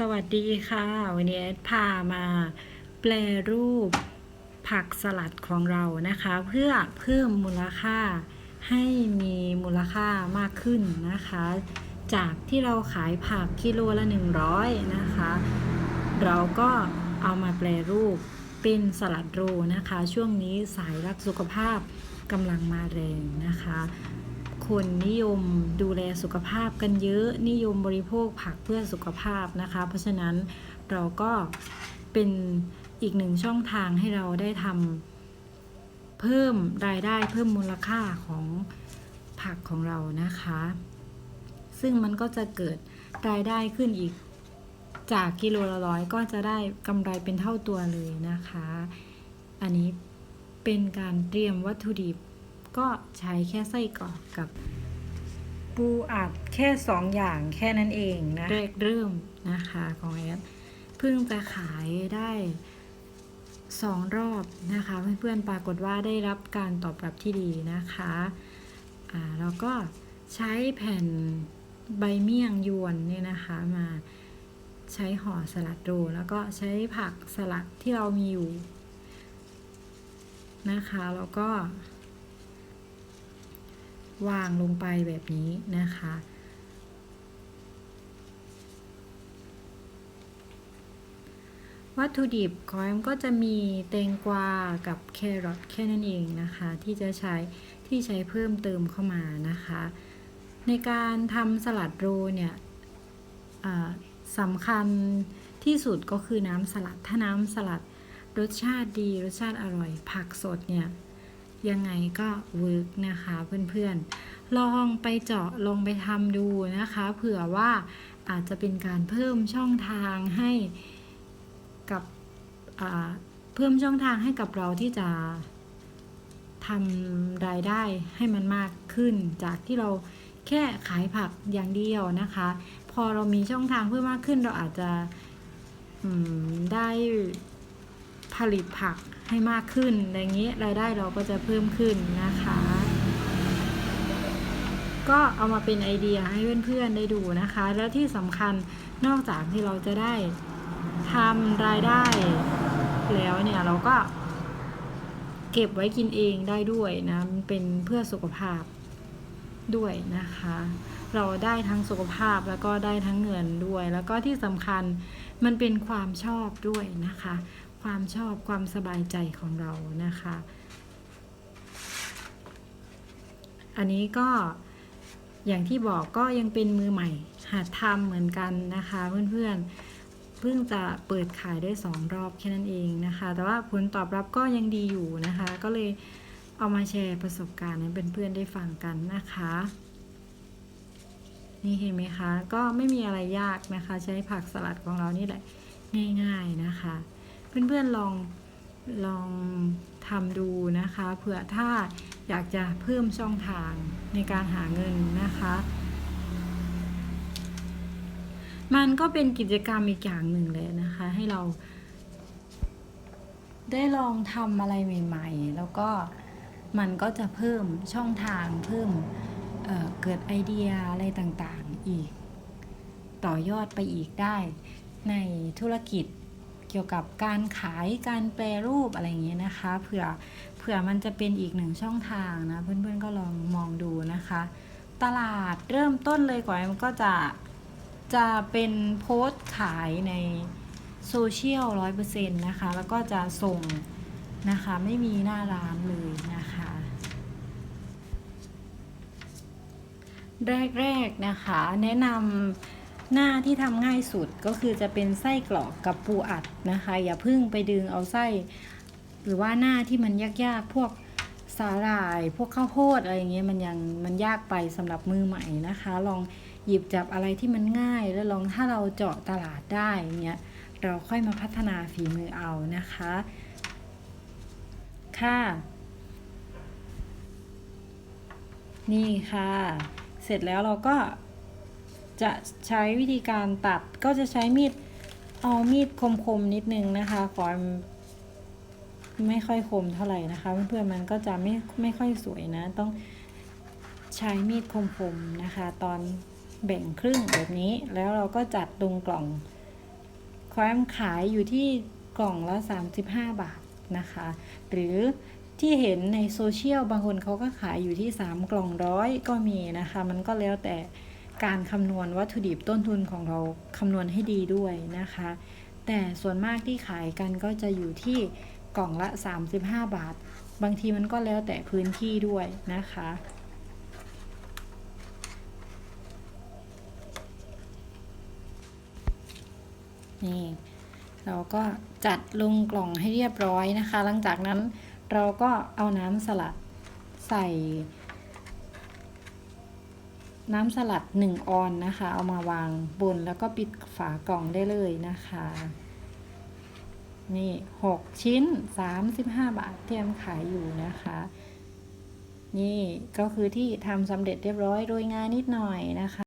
สวัสดีค่ะ วันนี้พามาแปลรูปผักสลัดของเรานะคะ เพื่อเพิ่มมูลค่าให้มีมูลค่ามากขึ้นนะคะ จากที่เราขายผักกิโลละ 100 นะคะ เราก็เอามาแปลรูปเป็นสลัดโรนะคะ ช่วงนี้สายรักสุขภาพกำลังมาแรงนะคะ คนนิยมดูแลสุขภาพกันเยอะ นิยมบริโภคผักเพื่อสุขภาพนะคะ เพราะฉะนั้นเราก็เป็นอีกหนึ่งช่องทางให้เราได้ทำเพิ่มรายได้เพิ่มมูลค่าของผักของเรานะคะ ซึ่งมันก็จะเกิดรายได้ขึ้นอีกจากกิโลละร้อยก็จะได้กำไรเป็นเท่าตัวเลยนะคะ อันนี้เป็นการเตรียมวัตถุดิบ ก็ใช้แค่ไส้กรอกกับปูอัดแค่สองอย่างแค่นั้นเองนะแรกเริ่มนะคะของแอดเพิ่งจะขายได้สองรอบนะคะ เพื่อนๆปรากฏว่าได้รับการตอบรับที่ดีนะคะอ่าแล้วก็ใช้แผ่นใบเมี่ยงยวนเนี่ยนะคะมาใช้ห่อสลัดโรลแล้วก็ใช้ผักสลัดที่เรามีอยู่นะคะ แล้วก็ วางลงไปแบบนี้นะคะ วัตถุดิบของแอมก็จะมีแตงกวากับแครอทแค่นั้นเองนะคะ ที่จะใช้ที่ใช้เพิ่มเติมเข้ามานะคะ ในการทำสลัดโรเนี่ยสำคัญที่สุดก็คือน้ำสลัด ถ้าน้ำสลัดรสชาติดีรสชาติอร่อย ผักสดเนี่ย ยังไงก็เวิร์กนะคะเพื่อนๆ ลองไปเจาะลองไปทำดูนะคะ เผื่อว่าอาจจะเป็นการเพิ่มช่องทางให้กับเพิ่มช่องทางให้กับเราที่จะทำรายได้ให้มันมากขึ้น จากที่เราแค่ขายผักอย่างเดียวนะคะ พอเรามีช่องทางเพิ่มมากขึ้นเราอาจจะได้ ผลิตผักให้มากขึ้นอย่างนี้รายได้เราก็จะเพิ่มขึ้นนะคะ ก็เอามาเป็นไอเดียให้เพื่อนๆได้ดูนะคะ แล้วที่สำคัญนอกจากที่เราจะได้ทำรายได้แล้วเนี่ยเราก็เก็บไว้กินเองได้ด้วยนะเป็นเพื่อสุขภาพด้วยนะคะ เราได้ทั้งสุขภาพแล้วก็ได้ทั้งเงินด้วย แล้วก็ที่สำคัญมันเป็นความชอบด้วยนะคะ ความชอบความสบายใจของเรานะคะ อันนี้ก็อย่างที่บอกก็ยังเป็นมือใหม่หัดทำเหมือนกันนะคะเพื่อนๆเพิ่งจะเปิดขายได้สองรอบแค่นั้นเองนะคะ แต่ว่าผลตอบรับก็ยังดีอยู่นะคะ ก็เลยเอามาแชร์ประสบการณ์ให้เพื่อนๆได้ฟังกันนะคะ นี่เห็นไหมคะ ก็ไม่มีอะไรยากนะคะ ใช้ผักสลัดของเรานี่แหละง่ายๆนะคะ เพื่อนๆลองลองทำดูนะคะเผื่อถ้าอยากจะเพิ่มช่องทางในการหาเงินนะคะ มันก็เป็นกิจกรรมอีกอย่างหนึ่งเลยนะคะ ให้เรา ได้ลองทำอะไรใหม่ ๆ แล้วก็มันก็จะเพิ่มช่องทางเพิ่มเเกิดไอเดียอะไรต่างๆอีก ต่อยอดไปอีกได้ในธุรกิจ เกี่ยวกับการขายการแปรรูปอะไรอย่างเงี้ยนะคะเผื่อเผื่อมันจะเป็นอีกหนึ่งช่องทางนะเพื่อนๆก็ลองมองดูนะคะ ตลาดเริ่มต้นเลยก่อนมันก็จะจะเป็นโพสต์ขายในโซเชียลร้อยเปอร์เซ็นต์นะคะ แล้วก็จะส่งนะคะไม่มีหน้าร้านเลยนะคะ แรก ๆ นะคะ แนะนำ หน้าที่ทำง่ายสุดก็คือจะเป็นไส้กรอกกับปูอัดนะคะ อย่าพิ่งไปดึงเอาไส้ หรือว่าหน้าที่มันยากๆ พวกสาหร่าย พวกข้าวโพดอะไรอย่างเงี้ยมันยังมันยากไปสำหรับมือใหม่นะคะ ลองหยิบจับอะไรที่มันง่าย แล้วลองถ้าเราเจาะตลาดได้เงี้ยเราค่อยมาพัฒนาฝีมือเอานะคะ ค่ะ นี่ค่ะ เสร็จแล้วเราก็ จะใช้วิธีการตัดก็จะใช้มีดเอามีดคมๆนิดนึงนะคะขอไม่ค่อยคมเท่าไหร่นะคะเพื่อนๆมันก็จะไม่ไม่ค่อยสวยนะ ต้องใช้มีดคมๆนะคะ ตอนแบ่งครึ่งแบบนี้ แล้วเราก็จัดตรงกล่องควายขายอยู่ที่กล่องละ 35 บาทนะคะ หรือที่เห็นในโซเชียลบางคนเขาก็ขายอยู่ที่ 3 กล่องร้อยก็มีนะคะ มันก็แล้วแต่ การคำนวณวัตถุดิบต้นทุนของเราคำนวณให้ดีด้วยนะคะ แต่ส่วนมากที่ขายกันก็จะอยู่ที่กล่องละ 35 บาท บางทีมันก็แล้วแต่พื้นที่ด้วยนะคะ นี่เราก็จัดลงกล่องให้เรียบร้อยนะคะ หลังจากนั้นเราก็เอาน้ำสลัดใส่ น้ำสลัด 1 ออนนะคะ เอามาวางบนแล้วก็ปิดฝากล่องได้เลยนะคะ นี่ 6 ชิ้น 35 บาทเตรียมขายอยู่นะคะ นี่ก็คือที่ทำสำเร็จเรียบร้อยโรยงานนิดหน่อยนะคะ